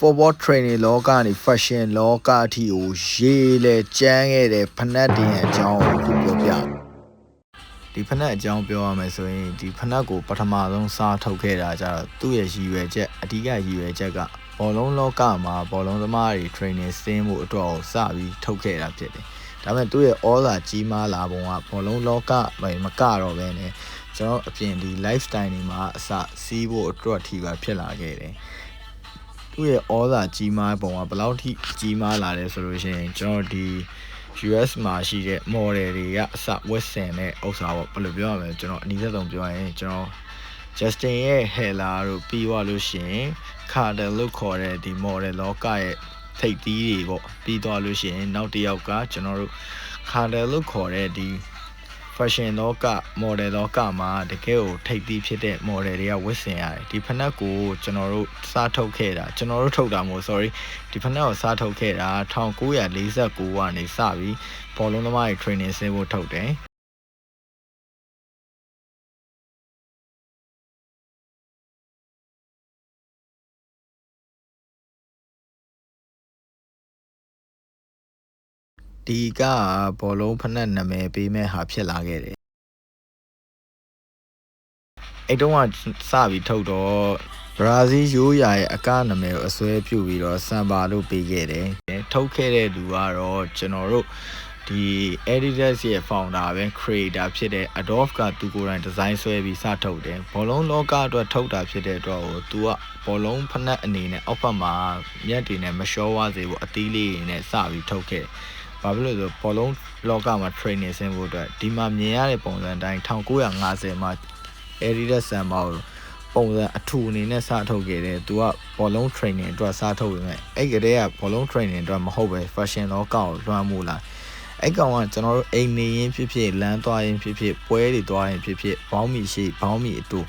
football training လောကနေ fashion လောကအထိကိုရေးလေကျန်းခဲ့တဲ့ဖနက်တင်ရဲ့အကြောင်းကိုအခုပြောပြဒီဖနက်အကြောင်းပြောရမယ်ဆိုရင်ဒီဖနက်ကိုပထမဆုံးစားထုတ်ခဲ့တာကြတော့သူ့ရဲ့ရည်ရွယ်ချက်အဓိကရည်ရွယ်ချက်ကဘောလုံးလောကမှာဘောလုံးသမားတွေ training ဆင်းဖို့အတွက်ကိုစပြီးထုတ်ခဲ့တာဖြစ်တယ်ဒါပေမဲ့သူ့ရဲ့ all လာကြီးမားလာပုံကဘောလုံးလောကမကတော့ပဲねကျွန်တော်အပြင်ဒီ lifestyle တွေမှာအစစီးဖို့အတွက်ထိပါဖြစ်လာခဲ့တယ် သူ့ရဲ့ဩဇာကြီးမားပုံကဘယ်လောက်ထိကြီးမားလာလဲဆိုလို့ရှိရင်ကျွန်တော်ဒီ US မှာရှိတဲ့ model တွေကအစဝတ်ဆင်တဲ့ဥစ္စာပေါ့ဘယ်လိုပြောရမလဲကျွန်တော်အနည်းဆုံးပြောရင်ကျွန်တော် Justin ရဲ့ Hela တို့ပြီးသွားလို့ရှိရင် Carter လို့ခေါ်တဲ့ဒီ model လောကရဲ့ထိပ်သီးတွေပေါ့ပြီးသွားလို့ရှိရင်နောက်တစ်ယောက်ကကျွန်တော်တို့ Carter လို့ခေါ်တဲ့ဒီ fashion လောက model လောကမှာတကယ်ကိုထိပ်သီးဖြစ်တဲ့ model တွေကဝတ်ဆင်ရတယ်ဒီဖနက်ကိုကျွန်တော်တို့စားထုတ်ခဲ့တာကျွန်တော်တို့ထုတ်တာမဟုတ် sorry ဒီဖနက်ကိုစားထုတ်ခဲ့တာ1949ကနေစပြီးဘောလုံးသမားတွေ training ဆင်းဖို့ထုတ်တယ် ဒီကဘောလုံးဖနက်နာမည်ပေးမဲ့ဟာဖြစ်လာခဲ့တယ်အဲ့တုန်းကစပြီးထုတ်တော့ဘရာဇီးရိုးရာရဲ့အကနာမည်ကိုအစွဲပြုပြီးတော့စံပါလို့ပေးခဲ့တယ်ထုတ်ခဲ့တဲ့လူကတော့ကျွန်တော်တို့ဒီ Adidas ရဲ့ founder ပဲ creator ဖြစ်တဲ့ Adolf ကသူကိုယ်တိုင်ဒီဇိုင်းဆွဲပြီးစထုတ်တယ်ဘောလုံးလောကအတွက်ထုတ်တာဖြစ်တဲ့အတွက်ကိုသူကဘောလုံးဖနက်အနေနဲ့အောက်ဘက်မှာမြက်တွေနဲ့မလျှောဝစေဘူးအသီးလေးတွေနဲ့စပြီးထုတ်ခဲ့တယ် ဘာဖြစ်လို့လဲဆိုဘောလုံးလောကမှာ training ဆင်းဖို့အတွက်ဒီမှာမြင်ရတဲ့ပုံစံအတိုင်း1950မှာ Adidas ဆန်ပါကိုပုံစံအထူအနေနဲ့စထုတ်ခဲ့တယ်။ तू ကဘောလုံး training အတွက်စထုတ်ပေမဲ့အဲ့ကတည်းကဘောလုံး training အတွက်မဟုတ်ပဲ fashion လောကကိုလွှမ်းမိုးလာ။အဲ့ကောင်ကကျွန်တော်တို့အိမ်နေရင်ဖြစ်ဖြစ်လမ်းသွားရင်ဖြစ်ဖြစ်ပွဲတွေသွားရင်ဖြစ်ဖြစ်ဘောင်းမီရှိဘောင်းမီအတူ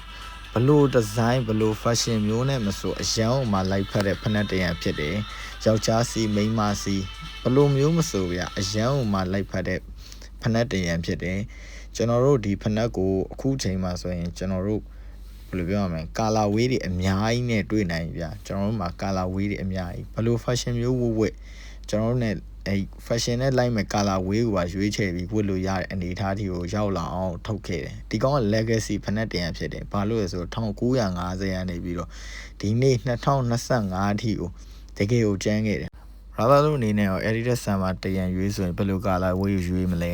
ဘလို့ဒီဇိုင်းဘလို့ fashion မျိုးနဲ့မဆိုအရန်အောင်မှလိုက်ဖက်တဲ့ဖက်နှက်တရံဖြစ်တယ်။ယောက်ျားစီမိန်းမစီဘလို့မျိုးမဆိုဗျအရန်အောင်မှလိုက်ဖက်တဲ့ဖက်နှက်တရံဖြစ်တယ်။ကျွန်တော်တို့ဒီဖက်နှက်ကိုအခုချိန်မှာဆိုရင်ကျွန်တော်တို့ဘယ်လိုပြောရမလဲကာလာဝေးတွေအများကြီးနဲ့တွေ့နိုင်ပြီဗျာကျွန်တော်တို့မှာကာလာဝေးတွေအများကြီးဘယ်လို fashion မျိုးဝတ်ဝတ်ကျွန်တော်တို့ ਨੇ အဲ fashion နဲ့လိုက်မဲ့ကာလာဝေးကိုပါရွေးချယ်ပြီးဝတ်လို့ရတဲ့အနေအထားထိကိုရောက်လာအောင်ထုတ်ခဲ့တယ်ဒီကောင်က legacy ဖက်နှက်တရံဖြစ်တယ်ဘာလို့လဲဆိုတော့1950ရာနေပြီးတော့ဒီနေ့2025အထိကိုတကယ်ကိုကျန်းခဲ့တယ်ရာသာတို့အနေနဲ့ရော editor ဆန်မှာတရံရွေးဆိုရင်ဘယ်လိုကာလာဝေးရွေးမလဲ